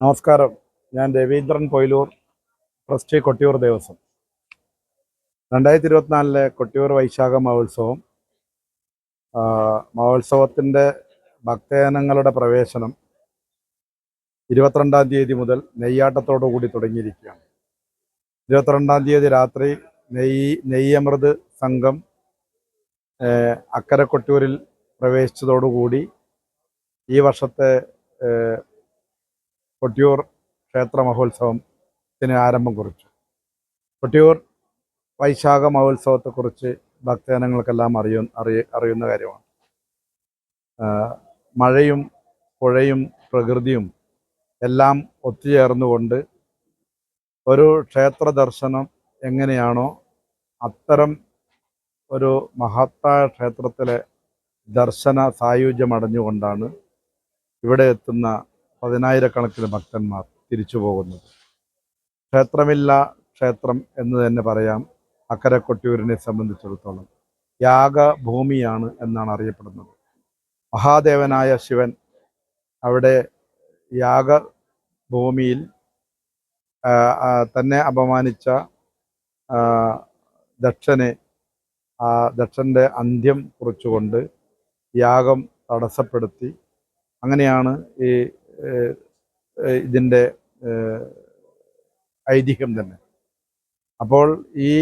നമസ്കാരം. ഞാൻ രവീന്ദ്രൻ പൊയിലൂർ ട്രസ്റ്റി കൊട്ടിയൂർ ദേവസ്വം. രണ്ടായിരത്തി ഇരുപത്തിനാലിലെ കൊട്ടിയൂർ വൈശാഖ മഹോത്സവം മഹോത്സവത്തിന്റെ ഭക്തജനങ്ങളുടെ പ്രവേശനം ഇരുപത്തിരണ്ടാം തീയതി മുതൽ നെയ്യാട്ടത്തോടു കൂടി തുടങ്ങിയിരിക്കുകയാണ്. ഇരുപത്തിരണ്ടാം തീയതി രാത്രി നെയ്യ് നെയ്യമൃത് സംഘം അക്കരെ കൊട്ടിയൂരിൽ പ്രവേശിച്ചതോടുകൂടി ഈ വർഷത്തെ കൊട്ടിയൂർ ക്ഷേത്ര മഹോത്സവത്തിന് ആരംഭം കുറിച്ചു. കൊട്ടിയൂർ വൈശാഖ മഹോത്സവത്തെക്കുറിച്ച് ഭക്തജനങ്ങൾക്കെല്ലാം അറിയ അറിയ അറിയുന്ന കാര്യമാണ്. മഴയും പുഴയും പ്രകൃതിയും എല്ലാം ഒത്തുചേർന്നുകൊണ്ട് ഒരു ക്ഷേത്ര ദർശനം എങ്ങനെയാണോ അത്തരം ഒരു മഹത്തായ ക്ഷേത്രത്തിലെ ദർശന സായുജ്യമടഞ്ഞുകൊണ്ടാണ് ഇവിടെ എത്തുന്ന പതിനായിരക്കണക്കിന് ഭക്തന്മാർ തിരിച്ചു പോകുന്നത്. ക്ഷേത്രമില്ല ക്ഷേത്രം എന്ന് തന്നെ പറയാം. അക്കരെ കൊട്ടിയൂരിനെ സംബന്ധിച്ചിടത്തോളം യാഗഭൂമിയാണ് എന്നാണ് അറിയപ്പെടുന്നത്. മഹാദേവനായ ശിവൻ അവിടെ യാഗഭൂമിയിൽ തന്നെ അപമാനിച്ച ദക്ഷനെ ആ ദക്ഷന്റെ അന്ത്യം കുറിച്ചുകൊണ്ട് യാഗം തടസ്സപ്പെടുത്തി. അങ്ങനെയാണ് ഈ ഇതിന്റെ ഐതിഹ്യം തന്നെ. അപ്പോൾ ഈ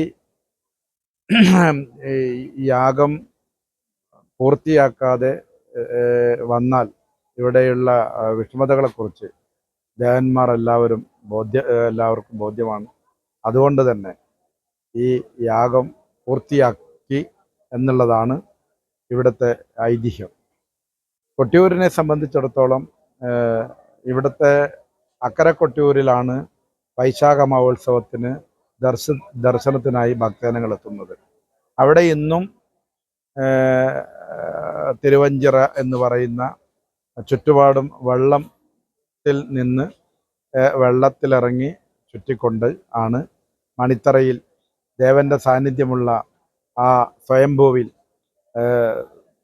യാഗം പൂർത്തിയാക്കാതെ വന്നാൽ ഇവിടെയുള്ള വിഷമതകളെക്കുറിച്ച് ദേവന്മാർ എല്ലാവരും ബോധ്യ എല്ലാവർക്കും ബോധ്യമാണ്. അതുകൊണ്ട് തന്നെ ഈ യാഗം പൂർത്തിയാക്കി എന്നുള്ളതാണ് ഇവിടുത്തെ ഐതിഹ്യം. കൊട്ടിയൂരിനെ സംബന്ധിച്ചിടത്തോളം ഇവിടുത്തെ അക്കരെ കൊട്ടിയൂരിലാണ് വൈശാഖ മഹോത്സവത്തിന് ദർശ ദർശനത്തിനായി ഭക്തജനങ്ങൾ എത്തുന്നത്. അവിടെ ഇന്നും തിരുവഞ്ചിറ എന്ന് പറയുന്ന ചുറ്റുപാടും വെള്ളത്തിൽ നിന്ന് വെള്ളത്തിലിറങ്ങി ചുറ്റിക്കൊണ്ട് ആണ് മണിത്തറയിൽ ദേവന്റെ സാന്നിധ്യമുള്ള ആ സ്വയംഭൂവിൽ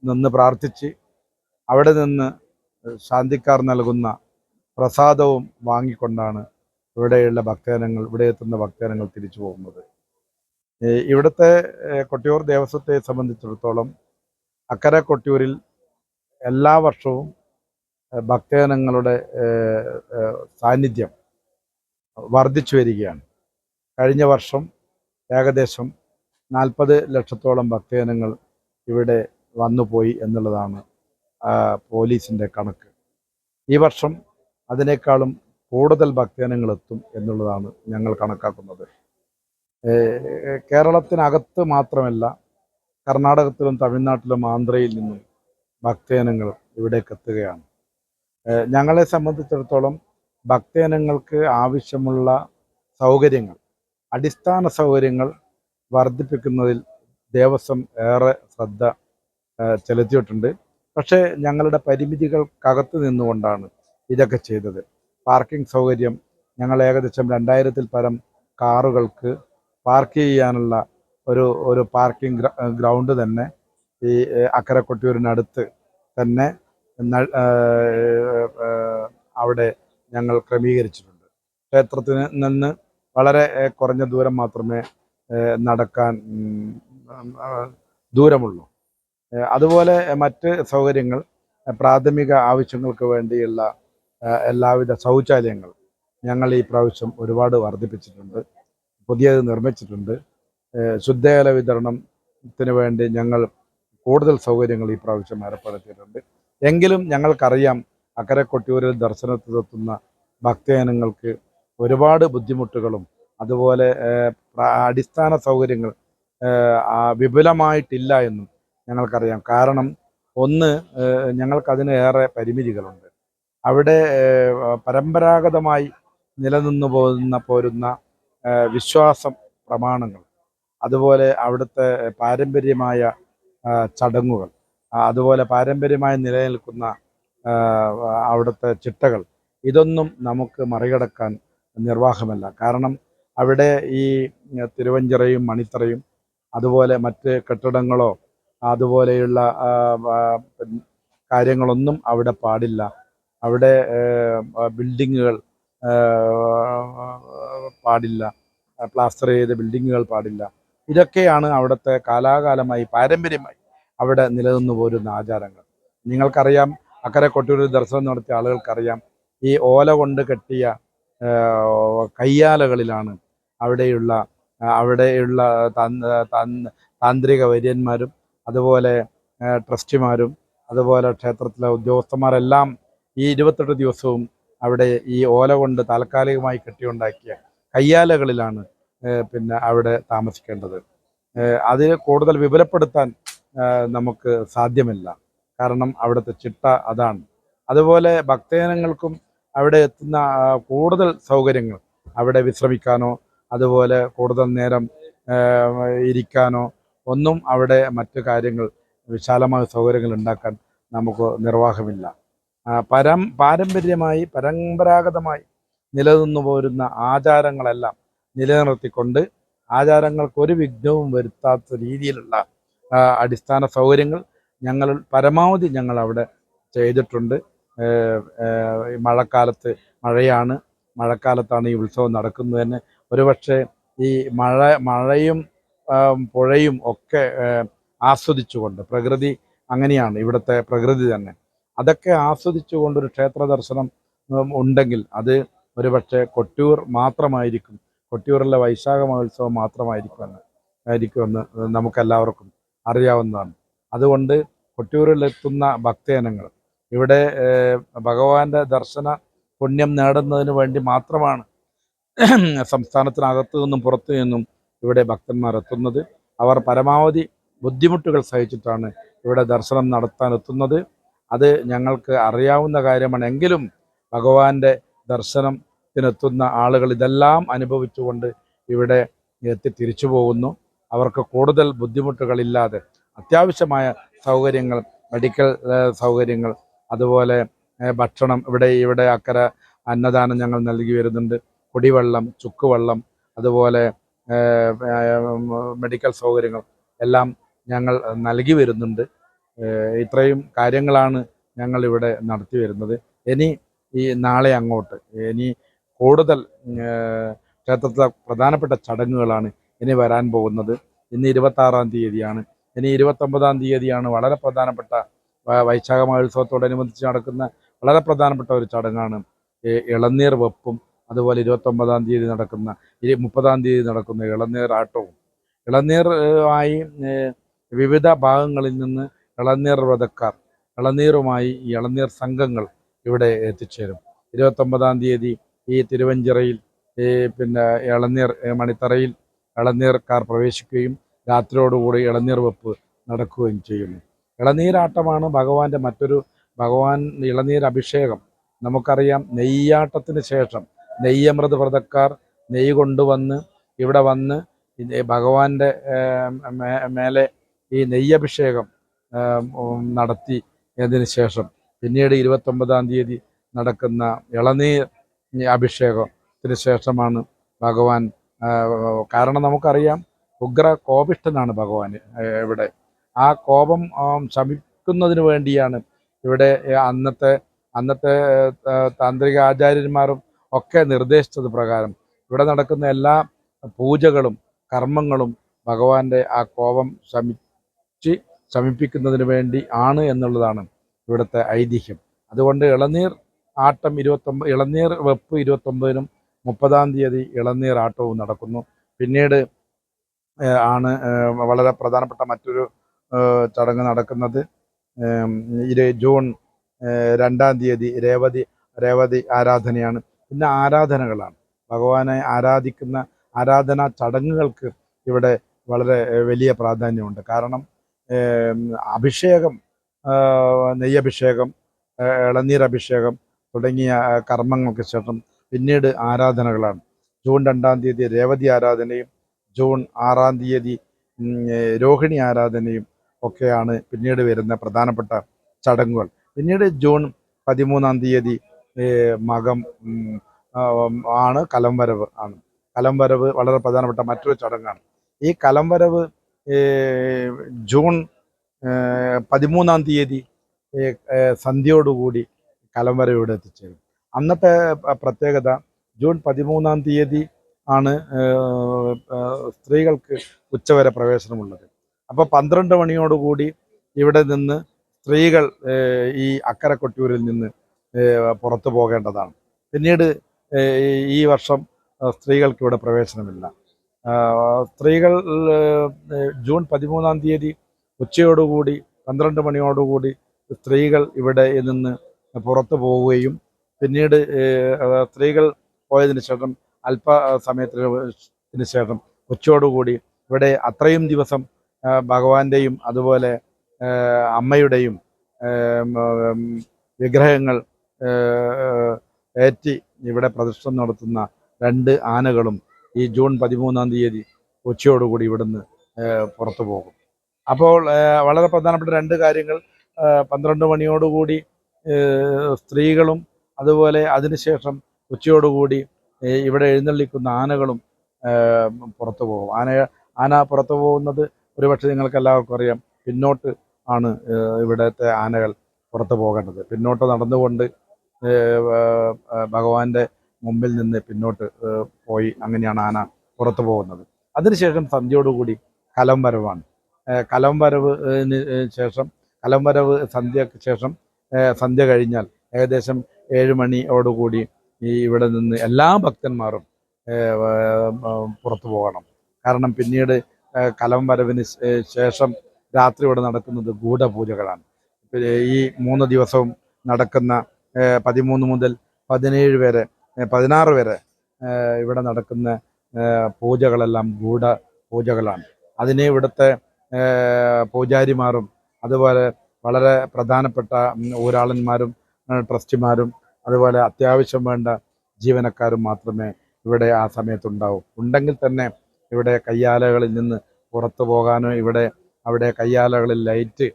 നിന്ന് പ്രാർത്ഥിച്ച് അവിടെ നിന്ന് ശാന്തിക്കാർ നൽകുന്ന പ്രസാദവും വാങ്ങിക്കൊണ്ടാണ് ഇവിടെയുള്ള ഭക്തജനങ്ങൾ ഇവിടെ എത്തുന്ന ഭക്തജനങ്ങൾ തിരിച്ചു പോകുന്നത്. ഇവിടുത്തെ കൊട്ടിയൂർ ദേവസ്വത്തെ സംബന്ധിച്ചിടത്തോളം അക്കരെ കൊട്ടിയൂരിൽ എല്ലാ വർഷവും ഭക്തജനങ്ങളുടെ സാന്നിധ്യം വർദ്ധിച്ചു വരികയാണ്. കഴിഞ്ഞ വർഷം ഏകദേശം നാൽപ്പത് ലക്ഷത്തോളം ഭക്തജനങ്ങൾ ഇവിടെ വന്നുപോയി എന്നുള്ളതാണ് പോലീസിന്റെ കണക്ക്. ഈ വർഷം അതിനേക്കാളും കൂടുതൽ ഭക്തജനങ്ങൾ എത്തും എന്നുള്ളതാണ് ഞങ്ങൾ കണക്കാക്കുന്നത്. കേരളത്തിനകത്ത് മാത്രമല്ല കർണാടകത്തിലും തമിഴ്നാട്ടിലും ആന്ധ്രയിൽ നിന്നും ഭക്തജനങ്ങൾ ഇവിടേക്ക് എത്തുകയാണ്. ഞങ്ങളെ സംബന്ധിച്ചിടത്തോളം ഭക്തജനങ്ങൾക്ക് ആവശ്യമുള്ള സൗകര്യങ്ങൾ അടിസ്ഥാന സൗകര്യങ്ങൾ വർദ്ധിപ്പിക്കുന്നതിൽ ദേവസ്വം ഏറെ ശ്രദ്ധ ചെലുത്തിയിട്ടുണ്ട്. പക്ഷേ ഞങ്ങളുടെ പരിമിതികൾക്കകത്ത് നിന്നുകൊണ്ടാണ് ഇതൊക്കെ ചെയ്തത്. പാർക്കിംഗ് സൗകര്യം ഞങ്ങൾ ഏകദേശം രണ്ടായിരത്തിൽ പരം കാറുകൾക്ക് പാർക്ക് ചെയ്യാനുള്ള ഒരു ഒരു പാർക്കിംഗ് ഗ്രൗണ്ട് തന്നെ ഈ അക്കരക്കൊട്ടിയൂരിനടുത്ത് അക്കരെ കൊട്ടിയൂരിനടുത്ത് തന്നെ അവിടെ ഞങ്ങൾ ക്രമീകരിച്ചിട്ടുണ്ട്. ക്ഷേത്രത്തിന് നിന്ന് വളരെ കുറഞ്ഞ ദൂരം മാത്രമേ നടക്കാൻ ദൂരമുള്ളൂ. അതുപോലെ മറ്റ് സൗകര്യങ്ങൾ പ്രാഥമിക ആവശ്യങ്ങൾക്ക് വേണ്ടിയുള്ള എല്ലാവിധ ശൗചാലയങ്ങൾ ഞങ്ങൾ ഈ പ്രാവശ്യം ഒരുപാട് വർദ്ധിപ്പിച്ചിട്ടുണ്ട് പുതിയത് നിർമ്മിച്ചിട്ടുണ്ട്. ശുദ്ധജല വിതരണത്തിന് വേണ്ടി ഞങ്ങൾ കൂടുതൽ സൗകര്യങ്ങൾ ഈ പ്രാവശ്യം ഏർപ്പെടുത്തിയിട്ടുണ്ട്. എങ്കിലും ഞങ്ങൾക്കറിയാം അക്കരെ കൊട്ടിയൂരിൽ ദർശനത്തിലെത്തുന്ന ഭക്തജനങ്ങൾക്ക് ഒരുപാട് ബുദ്ധിമുട്ടുകളും അതുപോലെ അടിസ്ഥാന സൗകര്യങ്ങൾ വിപുലമായിട്ടില്ല എന്നും ഞങ്ങൾക്കറിയാം. കാരണം ഒന്ന് ഞങ്ങൾക്കതിന് ഏറെ പരിമിതികളുണ്ട്. അവിടെ പരമ്പരാഗതമായി നിലനിന്നു പോകുന്ന പോരുന്ന വിശ്വാസം പ്രമാണങ്ങൾ അതുപോലെ അവിടുത്തെ പാരമ്പര്യമായ ചടങ്ങുകൾ അതുപോലെ പാരമ്പര്യമായി നിലനിൽക്കുന്ന അവിടുത്തെ ചിട്ടകൾ ഇതൊന്നും നമുക്ക് മറികടക്കാൻ നിർവാഹമല്ല. കാരണം അവിടെ ഈ തിരുവഞ്ചിറയും മണിത്തറയും അതുപോലെ മറ്റ് കെട്ടിടങ്ങളോ അതുപോലെയുള്ള കാര്യങ്ങളൊന്നും അവിടെ പാടില്ല. അവിടെ ബിൽഡിങ്ങുകൾ പാടില്ല. പ്ലാസ്റ്റർ ചെയ്ത ബിൽഡിങ്ങുകൾ പാടില്ല. ഇതൊക്കെയാണ് അവിടുത്തെ കാലാകാലമായി പാരമ്പര്യമായി അവിടെ നിലനിന്നു പോരുന്ന ആചാരങ്ങൾ. നിങ്ങൾക്കറിയാം അക്കരെ കൊട്ടൂരിൽ ദർശനം നടത്തിയ ആളുകൾക്കറിയാം ഈ ഓല കൊണ്ട് കെട്ടിയ കയ്യാലകളിലാണ് അവിടെയുള്ള അവിടെയുള്ള താന്ത- താന്ത- താന്ത്രിക വര്യന്മാരും അതുപോലെ ട്രസ്റ്റിമാരും അതുപോലെ ക്ഷേത്രത്തിലെ ഉദ്യോഗസ്ഥന്മാരെല്ലാം ഈ ഇരുപത്തെട്ട് ദിവസവും അവിടെ ഈ ഓല കൊണ്ട് താൽക്കാലികമായി കെട്ടിയുണ്ടാക്കിയ കയ്യാലകളിലാണ് പിന്നെ അവിടെ താമസിക്കേണ്ടത്. അതിന് കൂടുതൽ വിപുലപ്പെടുത്താൻ നമുക്ക് സാധ്യമല്ല. കാരണം അവിടുത്തെ ചിട്ട അതാണ്. അതുപോലെ ഭക്തജനങ്ങൾക്കും അവിടെ എത്തുന്ന കൂടുതൽ സൗകര്യങ്ങൾ അവിടെ വിശ്രമിക്കാനോ അതുപോലെ കൂടുതൽ നേരം ഇരിക്കാനോ ഒന്നും അവിടെ മറ്റു കാര്യങ്ങൾ വിശാലമായ സൗകര്യങ്ങൾ ഉണ്ടാക്കാൻ നമുക്ക് നിർവാഹമില്ല. പരം പാരമ്പര്യമായി പരമ്പരാഗതമായി നിലനിന്നു പോരുന്ന ആചാരങ്ങളെല്ലാം നിലനിർത്തിക്കൊണ്ട് ആചാരങ്ങൾക്കൊരു വിഘ്നവും വരുത്താത്ത രീതിയിലുള്ള അടിസ്ഥാന സൗകര്യങ്ങൾ ഞങ്ങൾ പരമാവധി ഞങ്ങൾ അവിടെ ചെയ്തിട്ടുണ്ട്. മഴക്കാലത്ത് മഴയാണ്. മഴക്കാലത്താണ് ഈ ഉത്സവം നടക്കുന്നത് തന്നെ. ഒരുപക്ഷെ ഈ മഴ മഴയും പുഴയും ഒക്കെ ആസ്വദിച്ചുകൊണ്ട് പ്രകൃതി അങ്ങനെയാണ് ഇവിടുത്തെ പ്രകൃതി തന്നെ. അതൊക്കെ ആസ്വദിച്ചുകൊണ്ട് ഒരു ക്ഷേത്ര ദർശനം ഉണ്ടെങ്കിൽ അത് ഒരുപക്ഷെ കൊട്ടിയൂർ മാത്രമായിരിക്കും കൊട്ടിയൂരിലെ വൈശാഖ മഹോത്സവം മാത്രമായിരിക്കുമെന്ന് ആയിരിക്കുമെന്ന് നമുക്കെല്ലാവർക്കും അറിയാവുന്നതാണ്. അതുകൊണ്ട് കൊട്ടിയൂരിലെത്തുന്ന ഭക്തജനങ്ങൾ ഇവിടെ ഭഗവാന്റെ ദർശന പുണ്യം നേടുന്നതിന് വേണ്ടി മാത്രമാണ് സംസ്ഥാനത്തിനകത്തു നിന്നും പുറത്തു നിന്നും ഇവിടെ ഭക്തന്മാർ എത്തുന്നത്. അവർ പരമാവധി ബുദ്ധിമുട്ടുകൾ സഹിച്ചിട്ടാണ് ഇവിടെ ദർശനം നടത്താൻ എത്തുന്നത്. അത് ഞങ്ങൾക്ക് അറിയാവുന്ന കാര്യമാണ്. എങ്കിലും ഭഗവാന്റെ ദർശനത്തിനെത്തുന്ന ആളുകൾ ഇതെല്ലാം അനുഭവിച്ചുകൊണ്ട് ഇവിടെ എത്തി തിരിച്ചു പോകുന്നു. അവർക്ക് കൂടുതൽ ബുദ്ധിമുട്ടുകളില്ലാതെ അത്യാവശ്യമായ സൗകര്യങ്ങൾ മെഡിക്കൽ സൗകര്യങ്ങൾ അതുപോലെ ഭക്ഷണം ഇവിടെ ഇവിടെ അക്കര അന്നദാനം ഞങ്ങൾ നൽകി വരുന്നുണ്ട്. കുടിവെള്ളം ചുക്കുവെള്ളം അതുപോലെ മെഡിക്കൽ സൗകര്യങ്ങൾ എല്ലാം ഞങ്ങൾ നൽകി വരുന്നുണ്ട്. ഇത്രയും കാര്യങ്ങളാണ് ഞങ്ങൾ ഇവിടെ നടത്തി വരുന്നത്. ഇനി ഈ നാളെ അങ്ങോട്ട് ഇനി കൂടുതൽ ക്ഷേത്രത്തിലെ പ്രധാനപ്പെട്ട ചടങ്ങുകളാണ് ഇനി വരാൻ പോകുന്നത്. ഇന്ന് ഇരുപത്താറാം തീയതിയാണ്. ഇനി ഇരുപത്തൊമ്പതാം തീയതിയാണ് വളരെ പ്രധാനപ്പെട്ട വൈശാഖ മഹോത്സവത്തോടനുബന്ധിച്ച് നടക്കുന്ന വളരെ പ്രധാനപ്പെട്ട ഒരു ചടങ്ങാണ് ഇളനീർ വെപ്പും അതുപോലെ ഇരുപത്തൊമ്പതാം തീയതി നടക്കുന്ന ഇരു മുപ്പതാം തീയതി നടക്കുന്ന ഇളനീർ ആട്ടവും. ഇളനീർ ആയി വിവിധ ഭാഗങ്ങളിൽ നിന്ന് ഇളനീർ വ്രതക്കാർ ഇളനീറുമായി ഈ ഇളനീർ സംഘങ്ങൾ ഇവിടെ എത്തിച്ചേരും. ഇരുപത്തൊമ്പതാം തീയതി ഈ തിരുവഞ്ചിറയിൽ പിന്നെ ഇളനീർ മണിത്തറയിൽ ഇളനീർക്കാർ പ്രവേശിക്കുകയും രാത്രിയോടുകൂടി ഇളനീർ വെപ്പ് നടക്കുകയും ചെയ്യുന്നു. ഇളനീരാട്ടമാണ് ഭഗവാന്റെ മറ്റൊരു ഭഗവാൻ ഇളനീർ അഭിഷേകം നമുക്കറിയാം നെയ്യാട്ടത്തിന് ശേഷം നെയ്യമൃത് വ്രതക്കാർ നെയ്യ് കൊണ്ടുവന്ന് ഇവിടെ വന്ന് ഭഗവാന്റെ മേലെ ഈ നെയ്യഭിഷേകം നടത്തി എന്നതിന് ശേഷം പിന്നീട് ഇരുപത്തൊമ്പതാം തീയതി നടക്കുന്ന ഇളനീർ അഭിഷേകത്തിന് ശേഷമാണ് ഭഗവാൻ കാരണം നമുക്കറിയാം ഉഗ്ര കോപിഷ്ഠനാണ് ഭഗവാൻ ഇവിടെ. ആ കോപം ശമിക്കുന്നതിന് വേണ്ടിയാണ് ഇവിടെ അന്നത്തെ അന്നത്തെ താന്ത്രിക ആചാര്യന്മാരും ഒക്കെ നിർദ്ദേശിച്ചത് പ്രകാരം ഇവിടെ നടക്കുന്ന എല്ലാ പൂജകളും കർമ്മങ്ങളും ഭഗവാന്റെ ആ കോപം ശമിച്ച് ശമിപ്പിക്കുന്നതിന് വേണ്ടി ആണ് എന്നുള്ളതാണ് ഇവിടുത്തെ ഐതിഹ്യം. അതുകൊണ്ട് ഇളനീർ ആട്ടം ഇരുപത്തൊമ്പത് ഇളനീർ വെപ്പ് ഇരുപത്തൊമ്പതിനും മുപ്പതാം തീയതി ഇളനീർ ആട്ടവും നടക്കുന്നു. പിന്നീട് ആണ് വളരെ പ്രധാനപ്പെട്ട മറ്റൊരു ചടങ്ങ് നടക്കുന്നത്. ജൂൺ രണ്ടാം തീയതി രേവതി രേവതി ആരാധനയാണ്. പിന്നെ ആരാധനകളാണ്. ഭഗവാനെ ആരാധിക്കുന്ന ആരാധനാ ചടങ്ങുകൾക്ക് ഇവിടെ വളരെ വലിയ പ്രാധാന്യമുണ്ട്. കാരണം അഭിഷേകം നെയ്യഭിഷേകം ഇളനീരഭിഷേകം തുടങ്ങിയ കർമ്മങ്ങൾക്ക് ശേഷം പിന്നീട് ആരാധനകളാണ്. ജൂൺ രണ്ടാം തീയതി രേവതി ആരാധനയും ജൂൺ ആറാം തീയതി രോഹിണി ആരാധനയും ഒക്കെയാണ് പിന്നീട് വരുന്ന പ്രധാനപ്പെട്ട ചടങ്ങുകൾ. പിന്നീട് ജൂൺ പതിമൂന്നാം തീയതി മകം ആണ് കലംവരവ് ആണ്. കലംവരവ് വളരെ പ്രധാനപ്പെട്ട മറ്റൊരു ചടങ്ങാണ്. ഈ കലംവരവ് ജൂൺ പതിമൂന്നാം തീയതി സന്ധ്യയോടുകൂടി കലംവരവ് ഇവിടെ എത്തിച്ചേരും. അന്നത്തെ പ്രത്യേകത ജൂൺ പതിമൂന്നാം തീയതി ആണ് സ്ത്രീകൾക്ക് ഉച്ചവരെ പ്രവേശനമുള്ളത്. അപ്പോൾ പന്ത്രണ്ട് മണിയോടുകൂടി ഇവിടെ നിന്ന് സ്ത്രീകൾ ഈ അക്കര കൊട്ടിയൂരിൽ നിന്ന് പുറത്തു പോകേണ്ടതാണ്. പിന്നീട് ഈ വർഷം സ്ത്രീകൾക്ക് ഇവിടെ പ്രവേശനമില്ല. സ്ത്രീകൾ ജൂൺ പതിമൂന്നാം തീയതി ഉച്ചയോടുകൂടി പന്ത്രണ്ട് മണിയോടുകൂടി സ്ത്രീകൾ ഇവിടെ നിന്ന് പുറത്തു പോവുകയും പിന്നീട് സ്ത്രീകൾ പോയതിന് ശേഷം അല്പ സമയത്തിന് ശേഷം ഉച്ചയോടുകൂടി ഇവിടെ അത്രയും ദിവസം ഭഗവാന്റെയും അതുപോലെ അമ്മയുടെയും വിഗ്രഹങ്ങൾ ഏറ്റി ഇവിടെ പ്രദർശനം നടത്തുന്ന രണ്ട് ആനകളും ഈ ജൂൺ പതിമൂന്നാം തീയതി ഉച്ചയോടുകൂടി ഇവിടുന്ന് പുറത്തു പോകും. അപ്പോൾ വളരെ പ്രധാനപ്പെട്ട രണ്ട് കാര്യങ്ങൾ പന്ത്രണ്ട് മണിയോടുകൂടി സ്ത്രീകളും അതുപോലെ അതിനുശേഷം ഉച്ചയോടുകൂടി ഇവിടെ എഴുന്നള്ളിക്കുന്ന ആനകളും പുറത്തു പോകും. ആന ആന പുറത്തു പോകുന്നത് ഒരുപക്ഷെ നിങ്ങൾക്ക് എല്ലാവർക്കും അറിയാം. പിന്നോട്ട് ആണ് ഇവിടുത്തെ ആനകൾ പുറത്തു പോകേണ്ടത്. പിന്നോട്ട് നടന്നുകൊണ്ട് ഭഗവാന്റെ മുമ്പിൽ നിന്ന് പിന്നോട്ട് പോയി അങ്ങനെയാണ് ആന പുറത്തു പോകുന്നത്. അതിനുശേഷം സന്ധ്യയോടുകൂടി കലം വരവാണ്. ഏ, കലം വരവിന് ശേഷം കലം വരവ് സന്ധ്യക്ക് ശേഷം സന്ധ്യ കഴിഞ്ഞാൽ ഏകദേശം ഏഴ് മണിയോടുകൂടി ഈ ഇവിടെ നിന്ന് എല്ലാ ഭക്തന്മാരും പുറത്തു പോകണം. കാരണം പിന്നീട് ഏ, കലം വരവിന് ശേഷം രാത്രി ഇവിടെ നടക്കുന്നത് ഗൂഢപൂജകളാണ്. ഈ മൂന്ന് ദിവസവും നടക്കുന്ന പതിമൂന്ന് മുതൽ പതിനേഴ് വരെ പതിനാറ് വരെ ഇവിടെ നടക്കുന്ന പൂജകളെല്ലാം ഗൂഢ പൂജകളാണ്. അതിനെ ഇവിടുത്തെ പൂജാരിമാരും അതുപോലെ വളരെ പ്രധാനപ്പെട്ട ഊരാളന്മാരും ട്രസ്റ്റിമാരും അതുപോലെ അത്യാവശ്യം വേണ്ട ജീവനക്കാരും മാത്രമേ ഇവിടെ ആ സമയത്തുണ്ടാവും. ഉണ്ടെങ്കിൽ തന്നെ ഇവിടെ കയ്യാലകളിൽ നിന്ന് പുറത്തു പോകാനോ ഇവിടെ അവിടെ കയ്യാലകളിൽ ലൈറ്റ്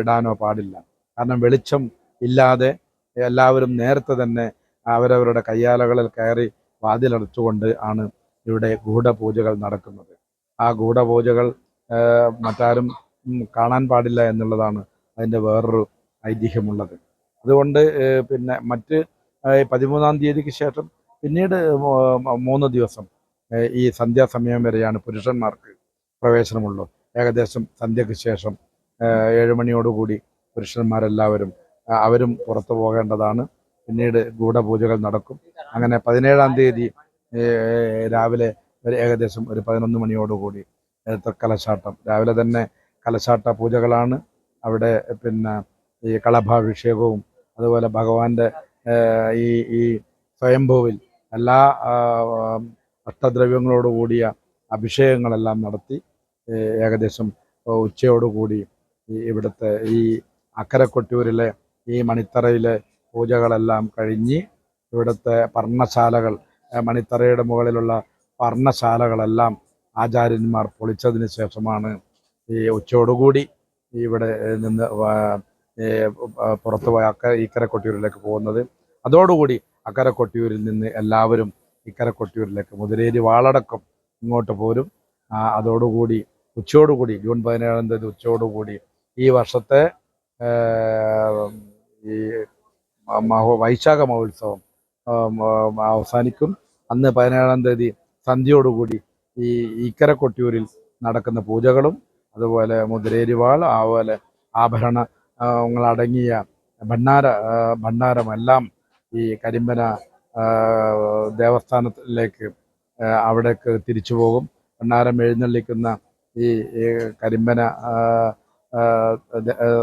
ഇടാനോ പാടില്ല. കാരണം വെളിച്ചം ഇല്ലാതെ എല്ലാവരും നേരത്തെ തന്നെ അവരവരുടെ കയ്യാലകളിൽ കയറി വാതിലടച്ചുകൊണ്ട് ആണ് ഇവിടെ ഗൂഢപൂജകൾ നടക്കുന്നത്. ആ ഗൂഢപൂജകൾ മറ്റാരും കാണാൻ പാടില്ല എന്നുള്ളതാണ് അതിന്റെ വേറൊരു ഐതിഹ്യമുള്ളത്. അതുകൊണ്ട് പിന്നെ മറ്റ് പതിമൂന്നാം തീയതിക്ക് ശേഷം പിന്നീട് മൂന്ന് ദിവസം ഈ സന്ധ്യാസമയം വരെയാണ് പുരുഷന്മാർക്ക് പ്രവേശനമുള്ളൂ ഏകദേശം സന്ധ്യയ്ക്ക് ശേഷം ഏഴുമണിയോടുകൂടി ഏഴ് മണിയോടുകൂടി പുരുഷന്മാരെല്ലാവരും അവരും പുറത്തു പോകേണ്ടതാണ്. പിന്നീട് ഗൂഢപൂജകൾ നടക്കും. അങ്ങനെ പതിനേഴാം തീയതി രാവിലെ ഒരു ഏകദേശം ഒരു പതിനൊന്ന് മണിയോടുകൂടി കലശാട്ടം. രാവിലെ തന്നെ കലശാട്ട പൂജകളാണ്. അവിടെ പിന്നെ ഈ കളഭാഭിഷേകവും അതുപോലെ ഭഗവാന്റെ ഈ ഈ സ്വയംഭൂവിൽ എല്ലാ ആ, അഷ്ടദ്രവ്യങ്ങളോട് കൂടിയ അഭിഷേകങ്ങളെല്ലാം നടത്തി ഏകദേശം ഉച്ചയോടുകൂടി ഇവിടുത്തെ ഈ അക്കരെ കൊട്ടിയൂരിലെ ഈ മണിത്തറയിലെ പൂജകളെല്ലാം കഴിഞ്ഞ് ഇവിടുത്തെ പർണശാലകൾ മണിത്തറയുടെ മുകളിലുള്ള പർണശാലകളെല്ലാം ആചാര്യന്മാർ പൊളിച്ചതിന് ശേഷമാണ് ഈ ഉച്ചയോടുകൂടി ഇവിടെ നിന്ന് പുറത്തു പോയ അക്ക ഇക്കര കൊട്ടിയൂരിലേക്ക് പോകുന്നത്. അതോടുകൂടി അക്കര കൊട്ടിയൂരിൽ നിന്ന് എല്ലാവരും ഇക്കര കൊട്ടിയൂരിലേക്ക് മുതിരേരി വാളടക്കം ഇങ്ങോട്ട് പോരും. അതോടുകൂടി ഉച്ചയോടുകൂടി ജൂൺ പതിനേഴാം തീയതി ഉച്ചയോടുകൂടി ഈ വർഷത്തെ ഈ മഹോ വൈശാഖ മഹോത്സവം അവസാനിക്കും. അന്ന് പതിനേഴാം തീയതി സന്ധ്യയോടുകൂടി ഈ ഇക്കര കൊട്ടിയൂരിൽ നടക്കുന്ന പൂജകളും അതുപോലെ മുതിരേരിവാൾ അതുപോലെ ആഭരണങ്ങളടങ്ങിയ ഭണ്ണാര ഭണ്ണാരമെല്ലാം ഈ കരിമ്പന ദേവസ്ഥാനത്തിലേക്ക് അവിടേക്ക് തിരിച്ചു പോകും. ഭണ്ണാരം എഴുന്നള്ളിക്കുന്ന ഈ കരിമ്പന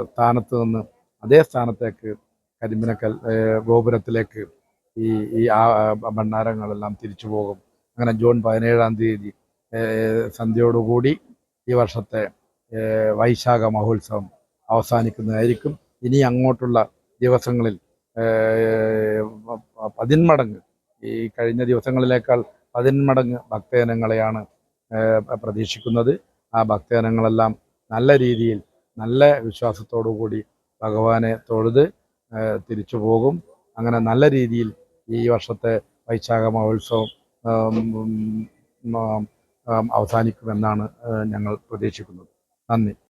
സ്ഥാനത്ത് നിന്ന് അതേ സ്ഥാനത്തേക്ക് കരിമ്പിനക്കൽ ഗോപുരത്തിലേക്ക് ഈ ഈ ആ ഭണ്ഡാരങ്ങളെല്ലാം തിരിച്ചു പോകും. അങ്ങനെ ജൂൺ പതിനേഴാം തീയതി സന്ധ്യയോടുകൂടി ഈ വർഷത്തെ വൈശാഖ മഹോത്സവം അവസാനിക്കുന്നതായിരിക്കും. ഇനി അങ്ങോട്ടുള്ള ദിവസങ്ങളിൽ പതിന്മടങ്ങ് ഈ കഴിഞ്ഞ ദിവസങ്ങളിലേക്കാൾ പതിന്മടങ്ങ് ഭക്തജനങ്ങളെയാണ് പ്രതീക്ഷിക്കുന്നത്. ആ ഭക്തജനങ്ങളെല്ലാം നല്ല രീതിയിൽ നല്ല വിശ്വാസത്തോടു കൂടി ഭഗവാനെ തൊഴുത് തിരിച്ചു പോകും. അങ്ങനെ നല്ല രീതിയിൽ ഈ വർഷത്തെ വൈശാഖ മഹോത്സവം അവസാനിക്കുമെന്നാണ് ഞങ്ങൾ പ്രതീക്ഷിക്കുന്നത്. നന്ദി.